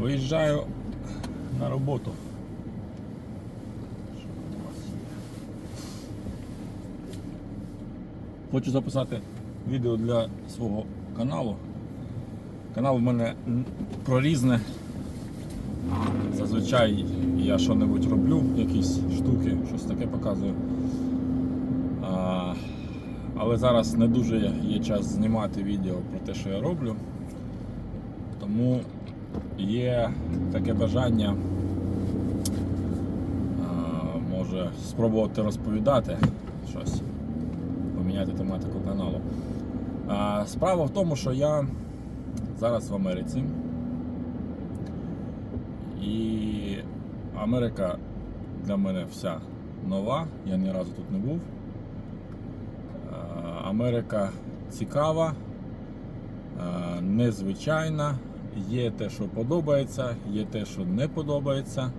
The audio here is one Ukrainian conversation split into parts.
Виїжджаю на роботу. Що? Хочу записати відео для свого каналу. Канал в мене про різне. Зазвичай я що-небудь роблю, якісь штуки, щось таке показую. А, але зараз не дуже є час знімати відео про те, що я роблю. Тому є таке бажання може спробувати розповідати щось, поміняти тематику каналу. Справа в тому, що я зараз в Америці. І Америка для мене вся нова, я ні разу тут не був. Е, Америка цікава, е, незвичайна, є те, що подобається, є те, що не подобається.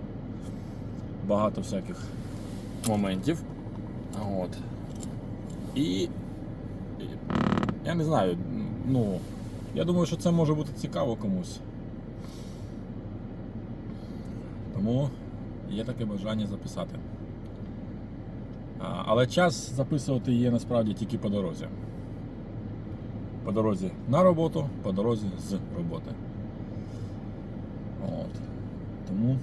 Багато всяких моментів. От. І я не знаю, ну, я думаю, що це може бути цікаво комусь. Тому є таке бажання записати. Але час записувати є насправді тільки по дорозі. По дорозі на роботу, по дорозі з роботи. Тому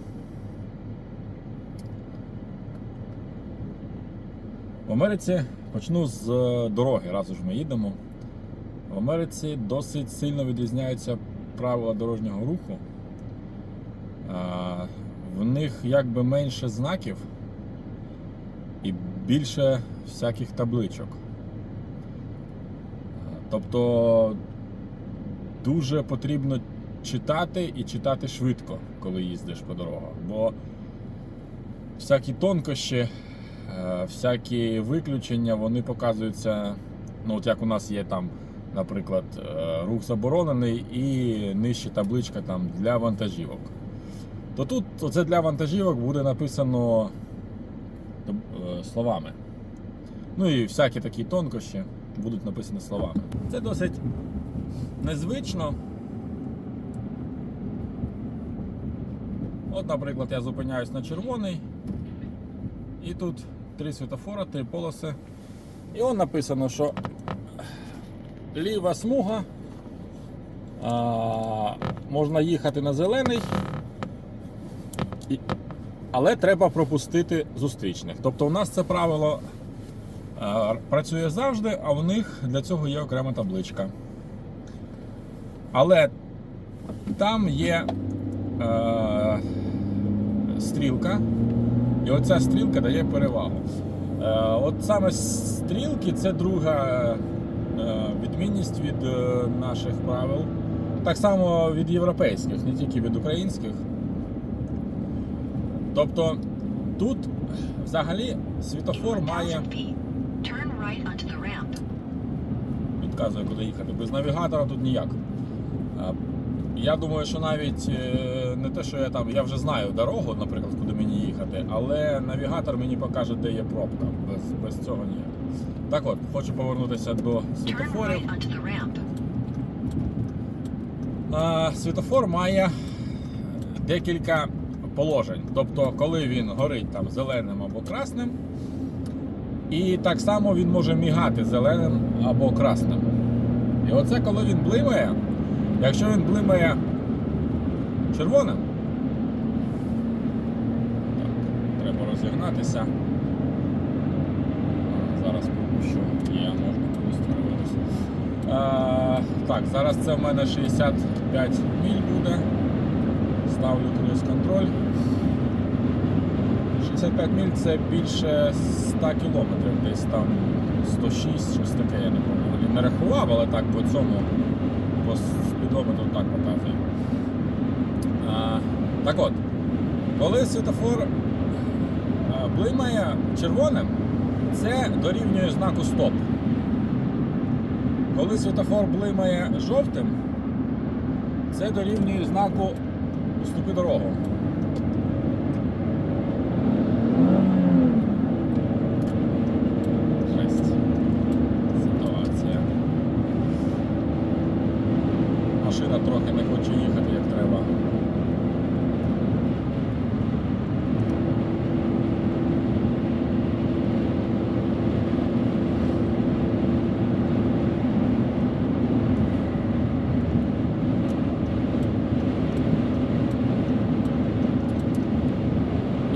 в Америці почну з е, дороги, раз уж ми їдемо. В Америці досить сильно відрізняються правила дорожнього руху. В них якби менше знаків і більше всяких табличок. Тобто дуже потрібно читати і читати швидко, коли їздиш по дорогах. Бо всякі тонкощі, е, всякі виключення, вони показуються, ну от як у нас є там, наприклад, е, рух заборонений і нижче табличка там для вантажівок. То тут оце для вантажівок буде написано е, словами. Ну і всякі такі тонкощі будуть написані словами. Це досить незвично. От, наприклад, я зупиняюсь на червоний, і тут три світофора, три полоси. І он написано, що ліва смуга, а, можна їхати на зелений, і- але треба пропустити зустрічних. Тобто у нас це правило а, працює завжди, а у них для цього є окрема табличка. Але там є е, стрілка, і оця стрілка дає перевагу. Е, от саме стрілки це друга е, відмінність від е, наших правил. Так само від європейських, не тільки від українських. Тобто тут взагалі світофор має 1000 feet. Turn right onto the ramp. підказує, куди їхати. Без навігатора тут ніяк. Я думаю, що навіть е, не те, що я там, я вже знаю дорогу, наприклад, куди мені їхати, але навігатор мені покаже, де є пробка. Без, без цього ніяк. Так от, хочу повернутися до світофорів. А, Світофор має декілька положень. Тобто, коли він горить там зеленим або красним, і так само він може мігати зеленим або красним. І оце коли він блимає, якщо він блимає червоним, так, треба розігнатися. Зараз пропущу, я можна. А, так, зараз це в мене 65 міль буде. Ставлю круїз контроль. 65 міль це більше 100 кілометрів, десь там 106, щось таке, я не пам'ятаю. Не рахував, але так по цьому, по спідометру так показує. А, так от, коли світофор блимає червоним, це дорівнює знаку стоп. Коли світофор блимає жовтим, це дорівнює знаку уступи дорогу. машина трохи не хоче їхати як треба.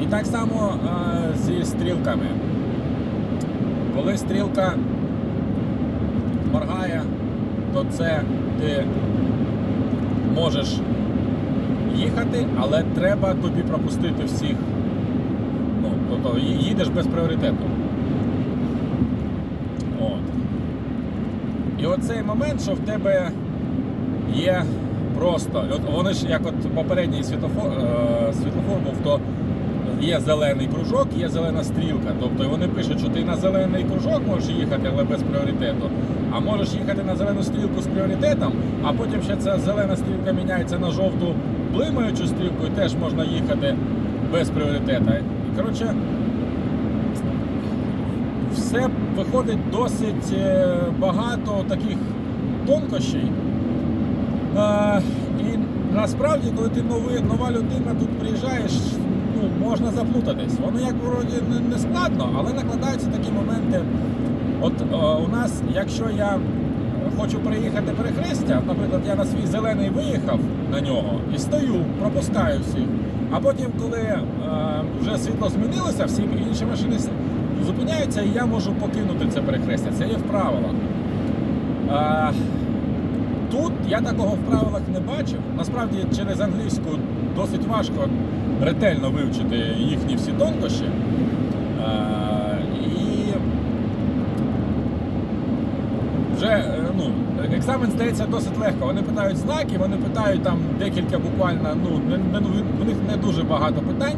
І так само а, зі стрілками. Коли стрілка але треба тобі пропустити всіх. Ну, тобто їдеш без пріоритету. От. І оцей момент, що в тебе є просто. От вони ж як от попередній світлофор, е, світлофор був, то є зелений кружок, є зелена стрілка. Тобто вони пишуть, що ти на зелений кружок можеш їхати, але без пріоритету. А можеш їхати на зелену стрілку з пріоритетом, а потім ще ця зелена стрілка міняється на жовту блимаючу стрілку, і теж можна їхати без пріоритету. Коротше, все виходить досить е, багато таких тонкощей. І насправді, коли ти новий, нова людина тут приїжджаєш, ну, можна заплутатись. Воно як вроді не, складно, але накладаються такі моменти. От е, у нас, якщо я хочу переїхати перехрестя, наприклад, я на свій зелений виїхав на нього і стою, пропускаю всіх. А потім, коли е, вже світло змінилося, всі інші машини зупиняються, і я можу покинути це перехрестя. Це є в правилах. Е, Тут я такого в правилах не бачив. Насправді через англійську досить важко ретельно вивчити їхні всі тонкощі. Е, І вже екзамен здається досить легко. Вони питають знаки, вони питають там декілька буквально, ну, не, не, в них не дуже багато питань.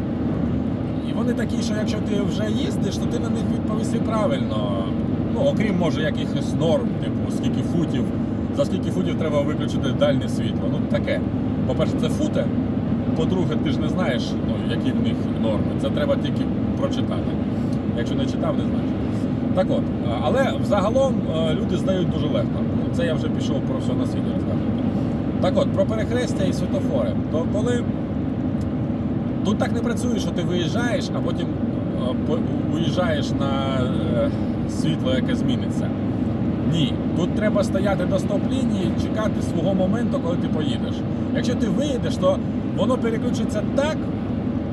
І вони такі, що якщо ти вже їздиш, то ти на них відповіси правильно. Ну, окрім може якихось норм, типу, скільки футів, за скільки футів треба виключити дальнє світло. Ну таке. По-перше, це фути. По-друге, ти ж не знаєш, ну, які в них норми. Це треба тільки прочитати. Якщо не читав, не знаєш. Так от, але взагалом е, люди здають дуже легко. Це я вже пішов про все на світі розказувати. Так от, про перехрестя і світофори. То коли Тут так не працює, що ти виїжджаєш, а потім е, уїжджаєш на е, світло, яке зміниться. Ні, тут треба стояти до стоп-лінії, чекати свого моменту, коли ти поїдеш. Якщо ти виїдеш, то воно переключиться так,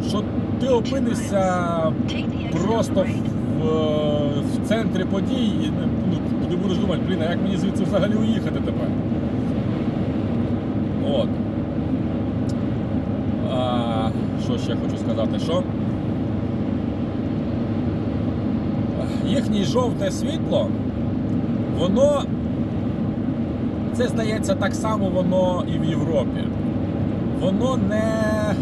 що ти опинишся просто the в, центрі подій і ну, ти будеш думати, блін, а як мені звідси взагалі уїхати тепер? От. А, що ще хочу сказати? Що їхнє жовте світло, воно це здається так само воно і в Європі. Воно не.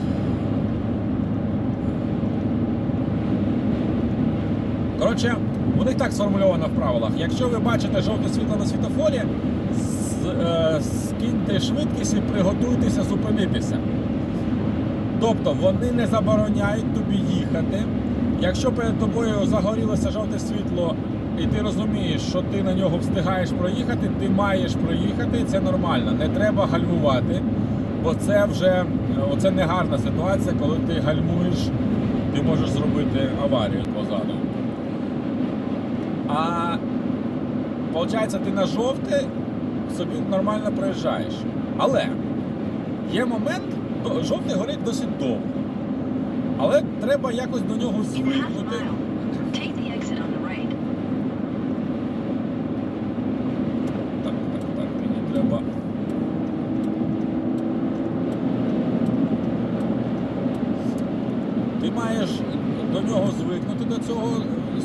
Коротше, у них так сформульовано в правилах. Якщо ви бачите жовте світло на світофорі, е, скиньте швидкість і приготуйтеся зупинитися. Тобто вони не забороняють тобі їхати. Якщо перед тобою загорілося жовте світло, і ти розумієш, що ти на нього встигаєш проїхати, ти маєш проїхати, це нормально. Не треба гальмувати, бо це вже оце не гарна ситуація, коли ти гальмуєш, ти можеш зробити аварію позаду. А виходить, ти на жовте собі нормально проїжджаєш. Але є момент, жовтий горить досить довго. Але треба якось до нього звикнути. mile, take the exit on the right. Так, так, так, мені треба. Ти маєш до нього звикнути до цього,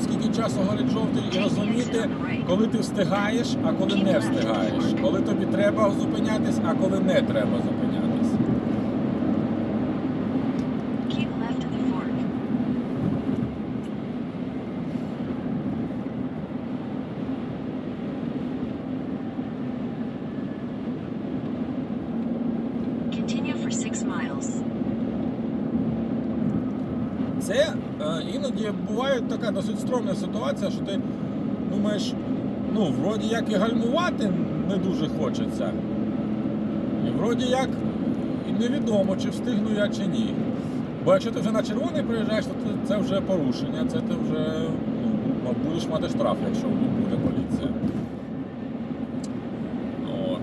скільки часу горить жовтий, і розуміти, коли ти встигаєш, а коли не встигаєш. Коли тобі треба зупинятись, а коли не треба зупинятись. Keep left at the fork. Continue for six miles. Це е, іноді буває така досить стромна ситуація, що ти думаєш, ну, вроді як і гальмувати не дуже хочеться. І вроді як і невідомо, чи встигну я чи ні. Бо якщо ти вже на червоний приїжджаєш, то це- вже порушення, це ти вже ну, будеш мати штраф, якщо буде поліція. От.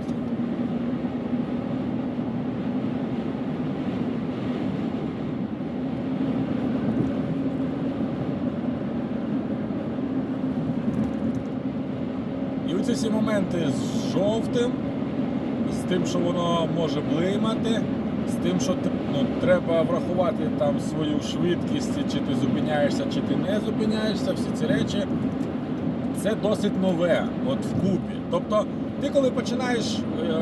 ці всі моменти з жовтим, з тим, що воно може блимати, з тим, що ну, треба врахувати там свою швидкість, чи ти зупиняєшся, чи ти не зупиняєшся, всі ці речі. Це досить нове, от вкупі. Тобто, ти коли починаєш е,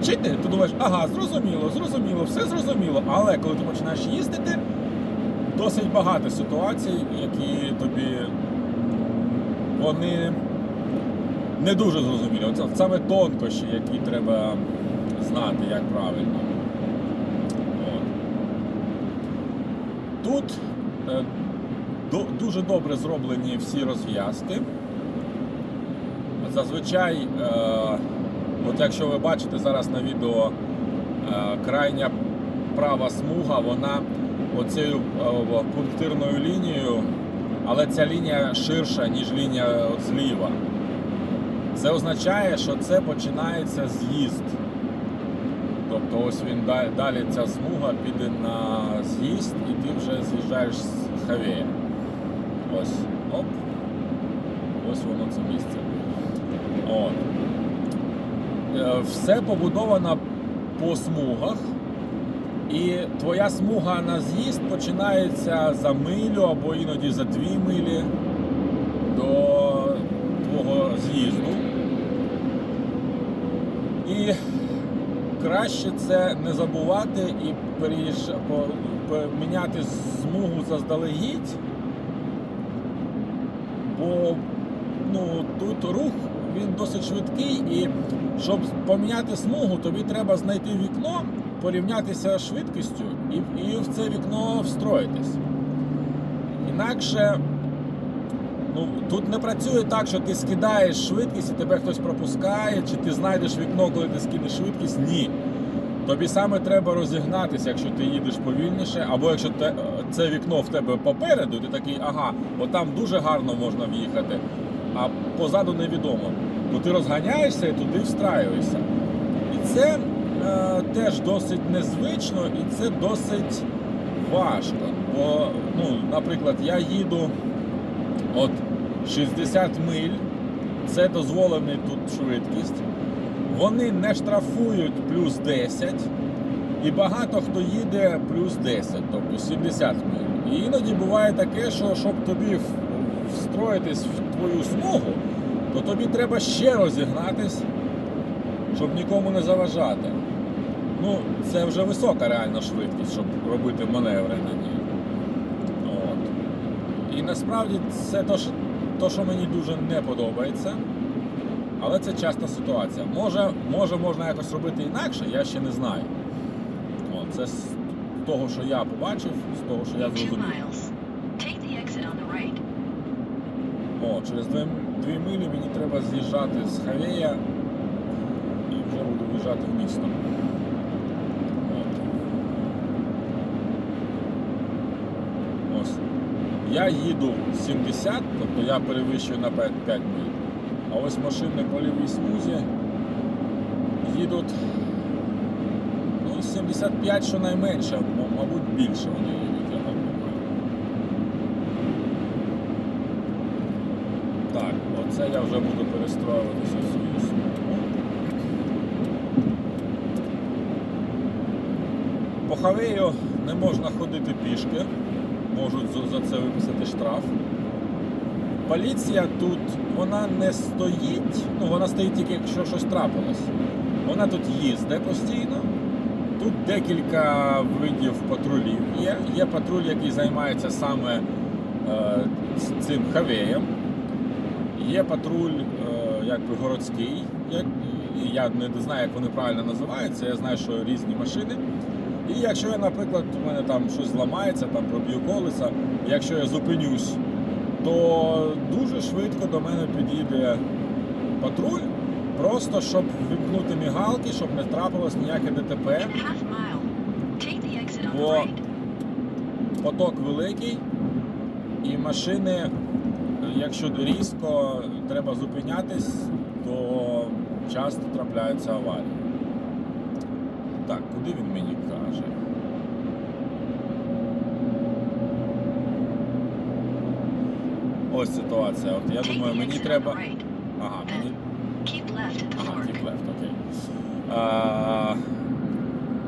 вчити, ти думаєш, ага, зрозуміло, зрозуміло, все зрозуміло. Але коли ти починаєш їздити, досить багато ситуацій, які тобі вони не дуже зрозумілі. Оце саме тонкощі, які треба знати, як правильно. От. Тут е, до- дуже добре зроблені всі розв'язки. Зазвичай, е, от якщо ви бачите зараз на відео, е, крайня права смуга, вона оцією е, пунктирною лінією, але ця лінія ширша, ніж лінія зліва. Це означає, що це починається з'їзд. Тобто ось він далі ця смуга піде на з'їзд і ти вже з'їжджаєш з хавея. Ось. Оп. Ось воно це місце. От. Е, Все побудовано по смугах. І твоя смуга на з'їзд починається за милю або іноді за дві милі до твого з'їзду. І краще це не забувати і переїж... поміняти смугу заздалегідь, бо ну, тут рух він досить швидкий, і щоб поміняти смугу, тобі треба знайти вікно, порівнятися швидкістю і, і в це вікно встроїтись. Інакше ну, тут не працює так, що ти скидаєш швидкість і тебе хтось пропускає, чи ти знайдеш вікно, коли ти скинеш швидкість. Ні. Тобі саме треба розігнатися, якщо ти їдеш повільніше, або якщо те, це вікно в тебе попереду, ти такий, ага, отам дуже гарно можна в'їхати, а позаду невідомо. То ти розганяєшся і туди встраюєшся. І це е, теж досить незвично і це досить важко. Бо, ну, наприклад, я їду от 60 миль, це дозволений тут швидкість. Вони не штрафують плюс 10, і багато хто їде плюс 10, тобто 70 миль. І іноді буває таке, що щоб тобі встроїтись в твою смугу, то тобі треба ще розігнатись, щоб нікому не заважати. Ну, це вже висока реальна швидкість, щоб робити маневри на ній. От. І насправді це то, що, то, що мені дуже не подобається. Але це часта ситуація. Може, може можна якось робити інакше, я ще не знаю. О, це з того, що я побачив, з того, що я зрозумів. О, через дві, дві милі мені треба з'їжджати з Хавея і вже буду в'їжджати в місто. От. Ось. Я їду 70, тобто я перевищую на 5, 5 миль. А ось машини по лівій смузі їдуть ну, 75 щонайменше, мабуть, більше вони їдуть, я так. Так, оце я вже буду перестроюватися в свою смугу. По Хавею не можна ходити пішки, можуть за- це виписати штраф. Поліція тут вона не стоїть, ну вона стоїть тільки якщо щось трапилось. Вона тут їздить постійно. Тут декілька видів патрулів є. Є патруль, який займається саме е, цим хавеєм. Є патруль е, якби городський. І я не знаю, як вони правильно називаються. Я знаю, що різні машини. І якщо я, наприклад, у мене там щось зламається, там проб'ю колеса, якщо я зупинюсь, то дуже швидко до мене підійде патруль, просто щоб вимкнути мігалки, щоб не трапилось ніяке ДТП. Right. Поток великий, і машини, якщо різко треба зупинятись, то часто трапляються аварії. Так, куди він мені каже? Ось ситуація. От я думаю, мені треба. Ага, мені. Keep left Ага, keep left, окей. А,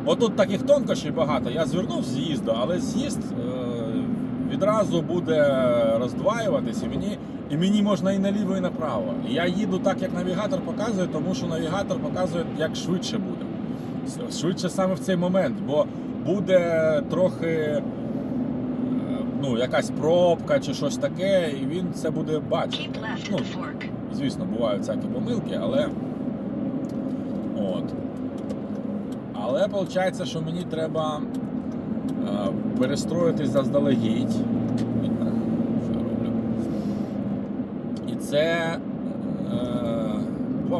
отут таких тонкощів багато. Я звернув з з'їзду, але з'їзд е, відразу буде роздваюватись, і мені, і мені можна і наліво, і направо. І я їду так, як навігатор показує, тому що навігатор показує, як швидше буде. Швидше саме в цей момент, бо буде трохи е, ну, якась пробка чи щось таке, і він це буде бачити. Ну. Звісно, бувають всякі помилки, але. От. Але виходить, що мені треба е, перестроїтись заздалегідь. І це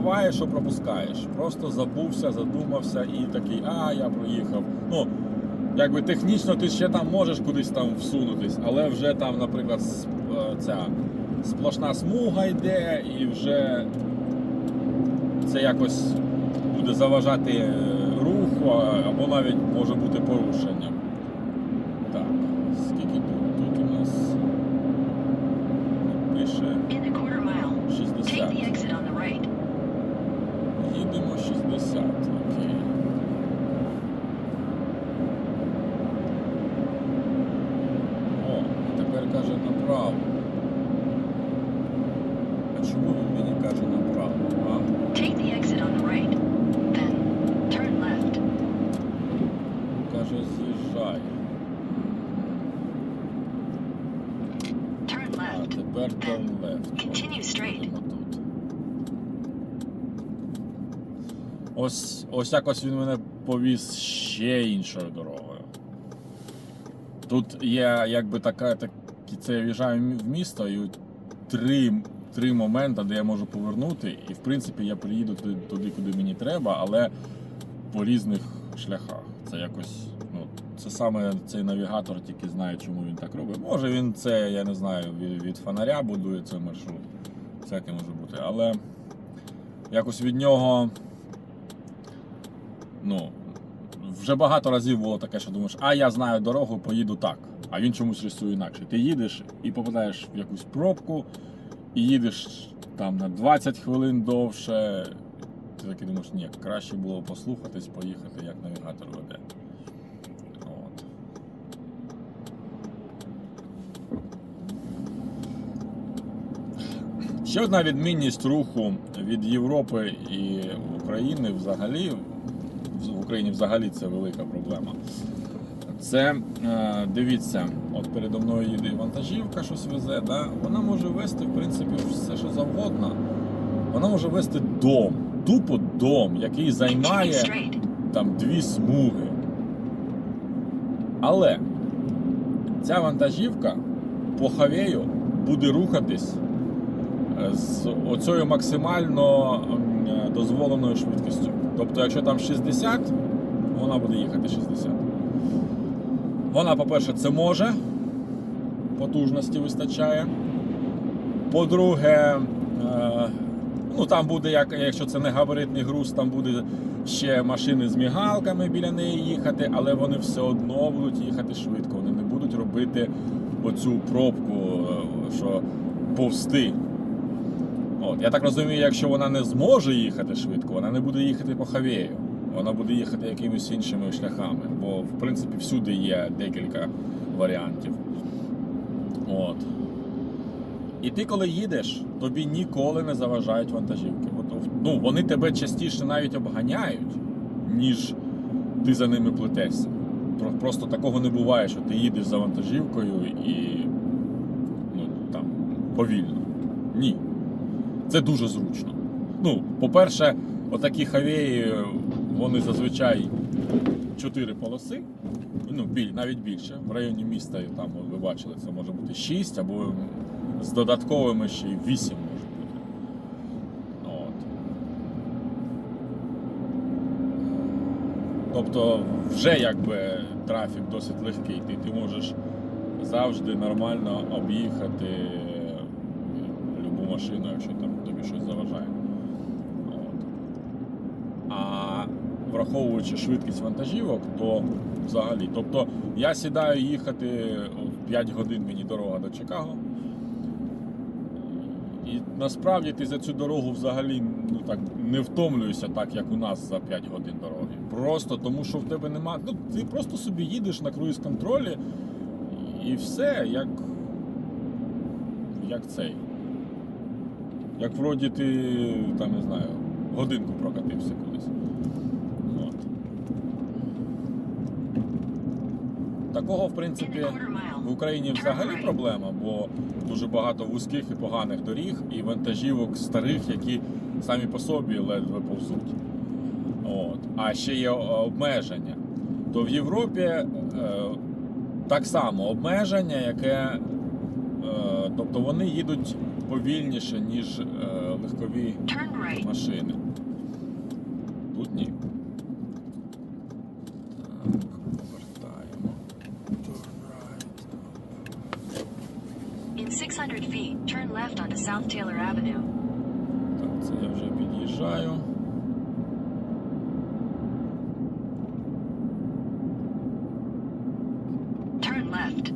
буває, що пропускаєш. Просто забувся, задумався і такий, а, я проїхав. Ну, якби технічно ти ще там можеш кудись там всунутись, але вже там, наприклад, е, ця сплошна смуга йде, і вже це якось буде заважати е, руху, або навіть може бути порушенням. Так, скільки тут? Тут у нас пише In a quarter mile, 60. take the exit on the right. Їдемо 60, окей. О, тепер каже направо. А чому він мені каже направо? А? Take the exit on the right. Then turn left. Каже, з'їжджай. Turn А left. тепер turn left. Continue straight. Їдемо тут. Ось, ось якось він мене повіз ще іншою дорогою. Тут є якби така, так, це я в'їжджаю в місто і три, три моменти, де я можу повернути, і в принципі я приїду туди, туди, куди мені треба, але по різних шляхах. Це якось, ну, це саме цей навігатор тільки знає, чому він так робить. Може він це, я не знаю, від, від фонаря будує цей маршрут. Всяке може бути. Але якось від нього. Ну, вже багато разів було таке, що думаєш, а я знаю дорогу, поїду так. А він чомусь рисує інакше. Ти їдеш і попадаєш в якусь пробку, і їдеш там на 20 хвилин довше. Ти такий думаєш, ні, краще було послухатись, поїхати, як навігатор веде. От. Ще одна відмінність руху від Європи і України взагалі, Україні взагалі це велика проблема. Це е, дивіться, от передо мною їде вантажівка, щось везе, да? вона може вести, в принципі, все, що завгодно. Вона може вести дом, тупо дом, який займає там дві смуги. Але ця вантажівка по хавею буде рухатись е, з оцею максимально е, дозволеною швидкістю. Тобто, якщо там 60, вона буде їхати 60. Вона, по-перше, це може, потужності вистачає. По-друге, е, ну там буде, як, якщо це не габаритний груз, там буде ще машини з мігалками біля неї їхати, але вони все одно будуть їхати швидко. Вони не будуть робити оцю пробку, е, що повсти. От, я так розумію, якщо вона не зможе їхати швидко, вона не буде їхати по хавею. Вона буде їхати якимись іншими шляхами, бо в принципі всюди є декілька варіантів. От. І ти, коли їдеш, тобі ніколи не заважають вантажівки. Ну, вони тебе частіше навіть обганяють, ніж ти за ними плетешся. Просто такого не буває, що ти їдеш за вантажівкою і ну, там, повільно. Ні. Це дуже зручно. Ну, по-перше, отакі хавеї, вони зазвичай чотири полоси, ну, біль, навіть більше. В районі міста, там, ви бачили, це може бути 6 або з додатковими ще й 8 може бути. От. Тобто вже якби трафік досить легкий. Ти, ти можеш завжди нормально об'їхати машину, якщо там тобі щось заважає. От. А враховуючи швидкість вантажівок, то взагалі. Тобто я сідаю їхати от 5 годин мені дорога до Чикаго. І насправді ти за цю дорогу взагалі ну, так, не втомлюєшся так, як у нас за 5 годин дороги. Просто тому, що в тебе нема. Ну, ти просто собі їдеш на круїз контролі і все, як, як цей. Як вроді ти, там, не знаю, годинку прокатився кудись. От. Такого, в принципі, в Україні взагалі проблема, бо дуже багато вузьких і поганих доріг і вантажівок старих, які самі по собі ледве повзуть. От. А ще є е, обмеження. То в Європі е, так само обмеження, яке. Е, тобто вони їдуть повільніше, ніж е, легкові машини. Тут ні. Так, повертаємо. In 600 feet, turn left onto South Taylor Avenue. Так, це я вже під'їжджаю. Turn left.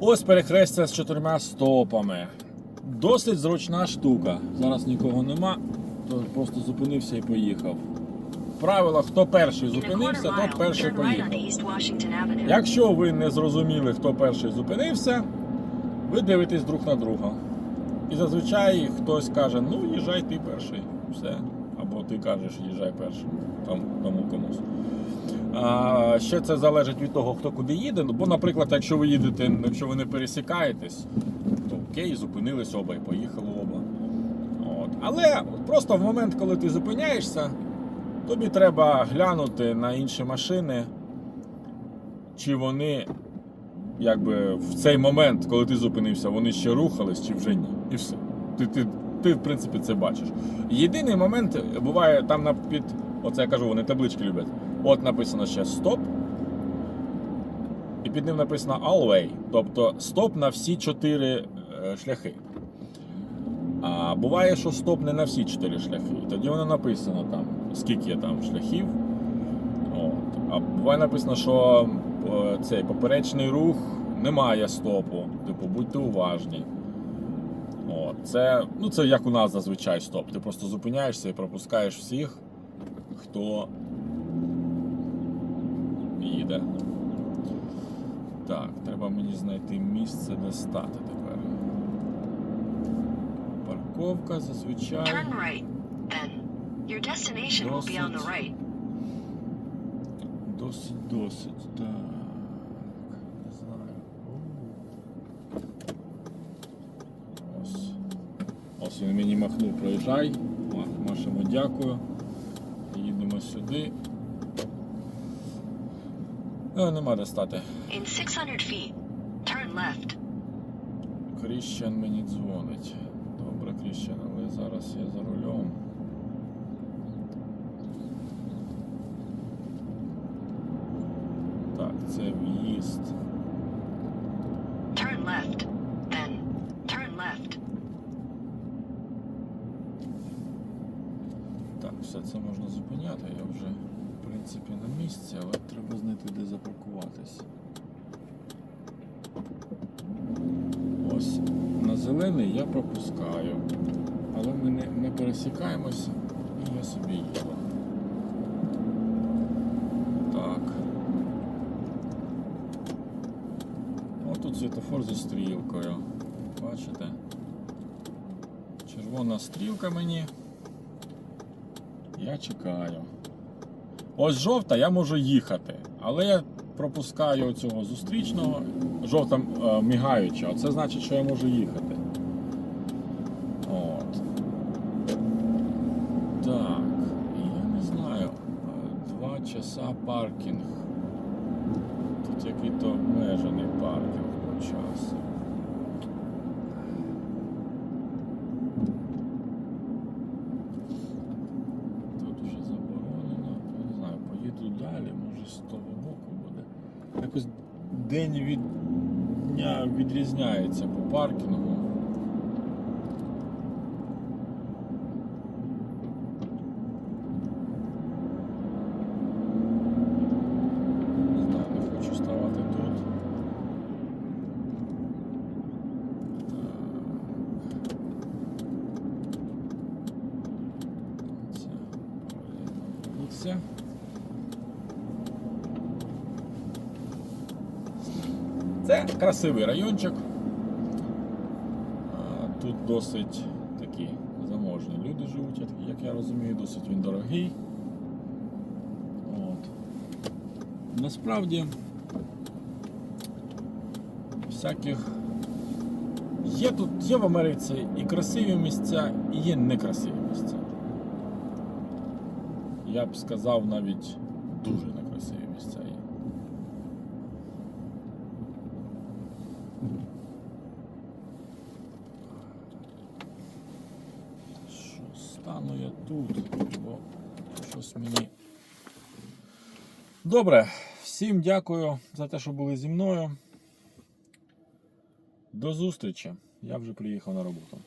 Ось перехрестя з чотирма стопами. Досить зручна штука. Зараз нікого нема, то просто зупинився і поїхав. Правило, хто перший зупинився, тот перший поїхав. Якщо ви не зрозуміли, хто перший зупинився, ви дивитесь друг на друга. І зазвичай хтось каже, ну їжджай ти перший, все. Або ти кажеш, їжджай перший, там, тому комусь. Ще це залежить від того, хто куди їде. Ну, Бо, наприклад, якщо ви їдете, якщо ви не пересікаєтесь, то окей, зупинились оба і поїхали оба. От. Але просто в момент, коли ти зупиняєшся, тобі треба глянути на інші машини, чи вони якби в цей момент, коли ти зупинився, вони ще рухались, чи вже ні. І все. Ти, ти, ти в принципі, це бачиш. Єдиний момент буває там під. Оце я кажу, вони таблички люблять. От написано ще стоп. І під ним написано all way, тобто стоп на всі чотири е, шляхи. А буває, що стоп не на всі чотири шляхи. Тоді воно написано там, скільки там шляхів. От. А буває написано, що е, цей поперечний рух немає стопу. Типу, будьте уважні. От. Це, ну, це як у нас зазвичай стоп. Ти просто зупиняєшся і пропускаєш всіх, хто їде. Так, треба мені знайти місце, де стати тепер. Парковка зазвичай. Turn right. Then. Your destination will be on the right. Досить, досить, так. Не знаю. Ось. Ось він мені махнув, проїжджай. Ма- Машемо дякую. Їдемо сюди. Е, нема де стати. In 600 feet, turn left. Кріщан мені дзвонить. Добре, Кріщан, але зараз я за рулем. Так, це в'їзд. Turn left. Then. Turn left. Так, все це можна зупиняти. Я вже, принципі, на місці, але треба знайти, де запаркуватись. Ось на зелений я пропускаю. Але ми не, не пересікаємося і я собі їду. Так. О, тут світофор зі стрілкою. Бачите? Червона стрілка мені. Я чекаю. Ось жовта, я можу їхати, але я пропускаю цього зустрічного. Жовта е, мігаюча, це значить, що я можу їхати. От. Так, я не знаю. е, Два часа паркінг. Тут який-то обмежений паркінг по часу. Тут вже заборонено. Не знаю, поїду далі, може з того боку буде. Якось день від дня відрізняється по паркінгу. Не знаю, не хочу ставати тут. подивимося. Це красивий райончик. Тут досить такі заможні люди живуть, як- я розумію, досить він дорогий. От. Насправді всяких є тут, є в Америці і красиві місця, і є некрасиві місця. Я б сказав навіть дуже некрасиві місця є. Що стану я тут, бо щось мені. Добре, всім дякую за те, що були зі мною. До зустрічі. Я вже приїхав на роботу.